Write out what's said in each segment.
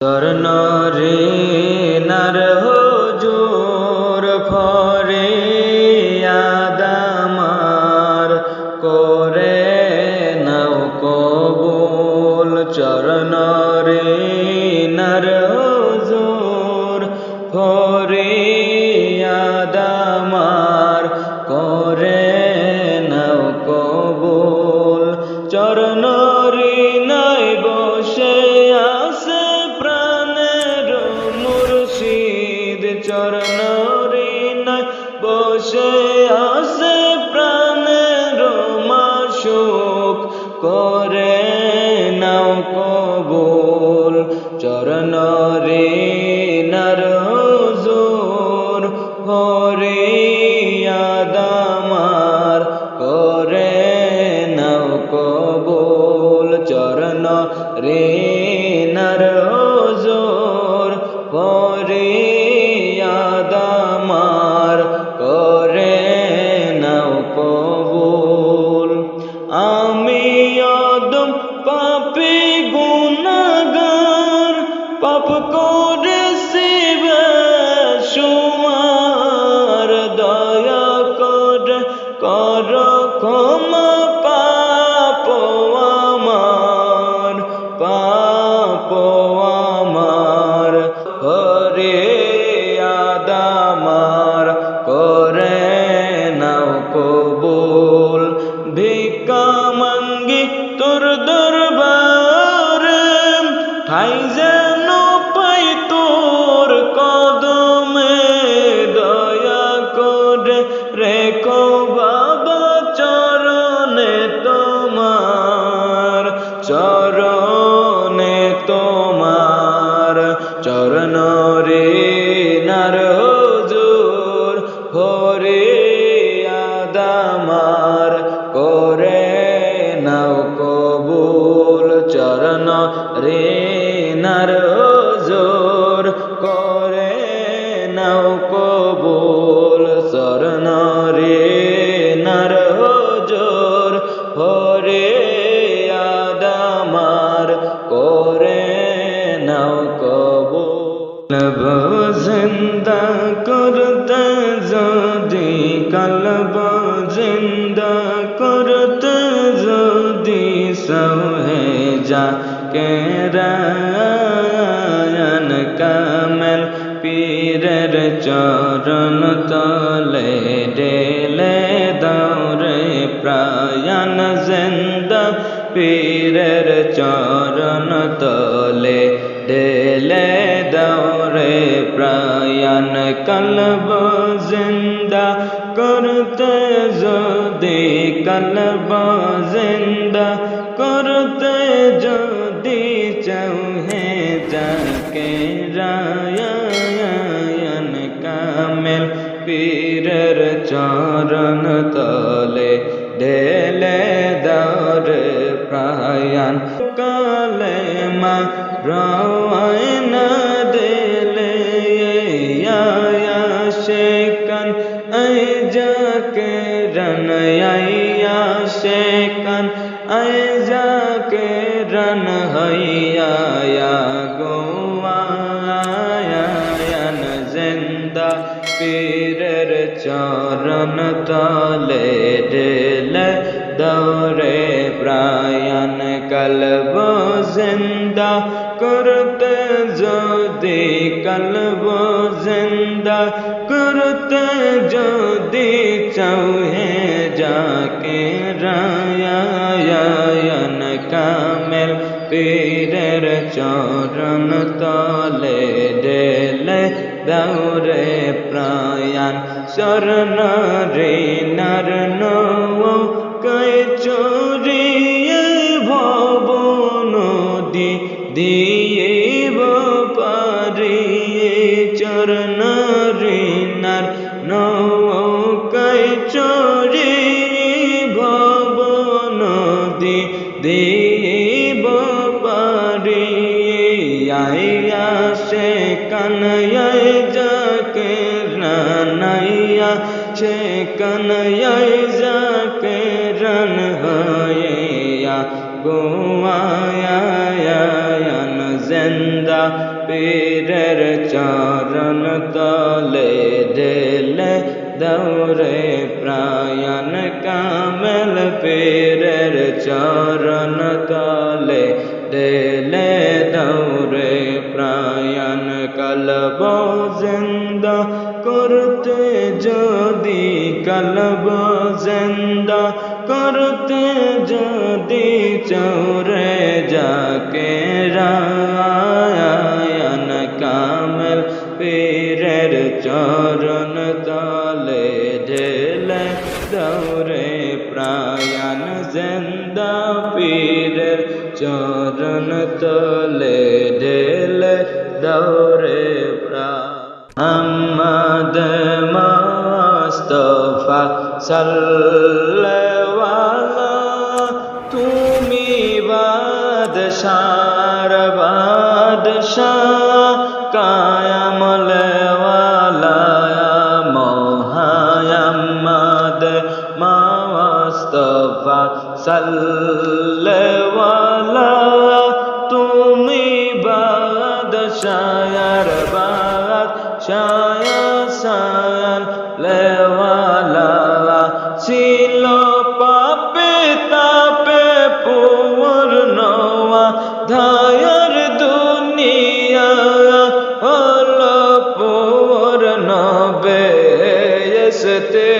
স্বর্ণ রে رے کو করতে যদি সহে যা কে রায়ন কামেল পীরের চরণ তলে ডেলে দৌড়ে প্রায়ণ জিন্দা পীরের চরণ তলে ডেলে দৌড়ে প্রায়ণ কলব জিন্দা করতে যদি কলব জিন্দা করতে যদি চৌহে যাকে রায়ন কামেল পীরের চরণ তলে ডেলে দৌড়ে প্রায়ণ কালে মা রায়ন তলে ডেলে দৌড়ে প্রায়ণ কলব জিন্দা করতে যদি কলব জিন্দা করতে যদি চৌহে যাকে রায়ন কামেল পীরের চরণ তলে ডেলে দৌড়ে প্রায়ণ। শরণ রে নর কৈ চোরিয়ে ভব নদী দিয়ে পারিয়ে চরণ রে নর আইয়া সে কানয়াই যাকে নানাইয়া সে কানয়াই যাকে রন হইয়া গোয়ায়ান জিন্দা পীরের চরণ তলে ঢেলে দৌড়ে প্রায়ণ কামেল পীরের চরণ তলে কলব জিন্দা করতে যদি কলব জিন্দা, করতে যদি চৌরে যাকে রায়ন কামল পীরের চরণ তলে ঢেলে দৌড়ে প্রায়ণ জিন্দা পীরের চরণ তলে محمد مصطفى সাল্লাল্লাহু তুমি বাদশার বাদশাহ কায়ামলেওয়ালা মোহাম্মদ মাস্তফা সাল্লাল্লাহু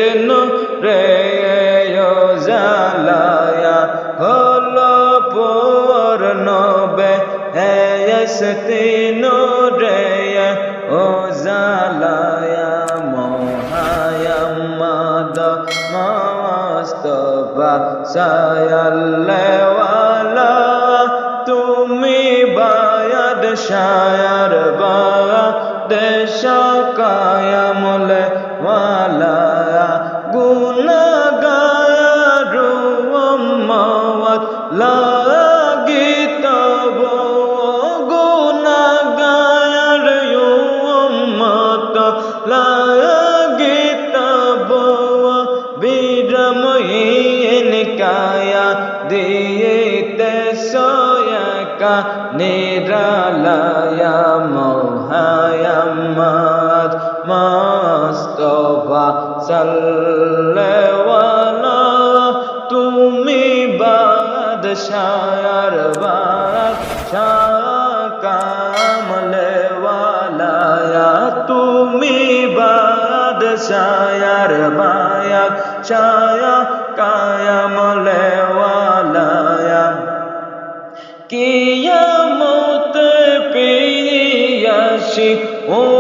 বেসতে রে জালায়া হল পূর্ণ বেসতে রে ও জালায়া মোহায়াম্মদ। মাস্তফা সায়াল্লাওয়ালা, তুমি বায়াদ শায়ার বা দেশ কায়ামলে ওয়ালা। বীরময়ীন কায়া দিয়েতে সোয়াকা নিরালায়া মোহায়াম্মদ মাস্তফা সাল্লাল্লাহু তুমি বাদশার বাদশাহ কামলে ওয়ালায়া তুমি বাদশার বায়া ছায়া কায়ামলে ওয়ালায়া কিয়ামত পেয়াসি ও